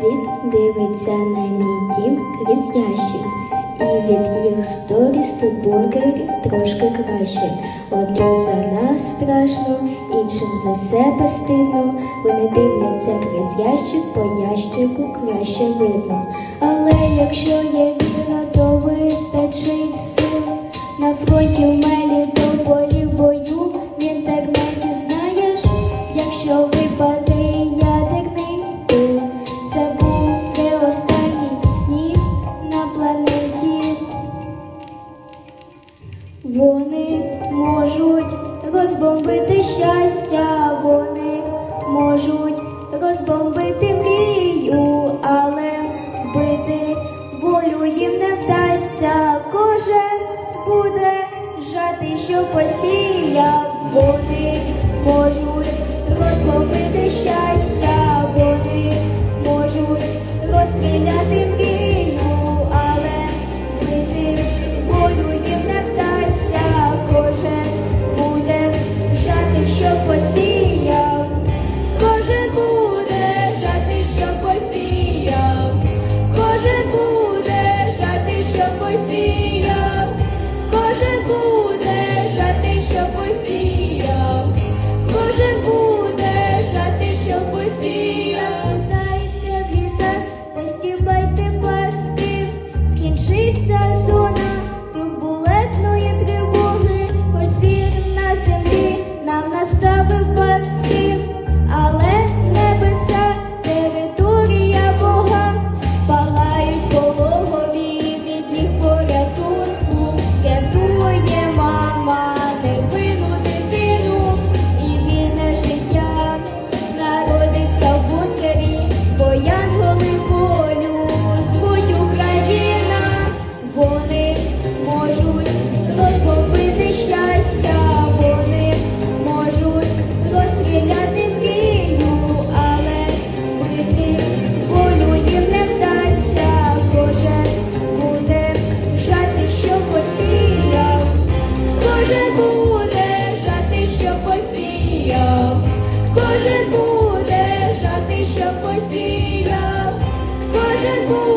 світ дивиться на мій дім крізь ящик. І від їх сторіс тут бункері трошки краще. Одним за нас страшно, іншим за себе стидно. Вони дивляться крізь ящик, по ящику краще видно. Але якщо є віра, то вистачить сил. На фронті Вони можуть розбомбити щастя, вони можуть розбомбити мрію, але вбити волю їм не вдасться. Кожен буде жати, що посіяв. Вони можуть розбомбити щастя. Кожен будеш, а ти що посіяв, кожен буде.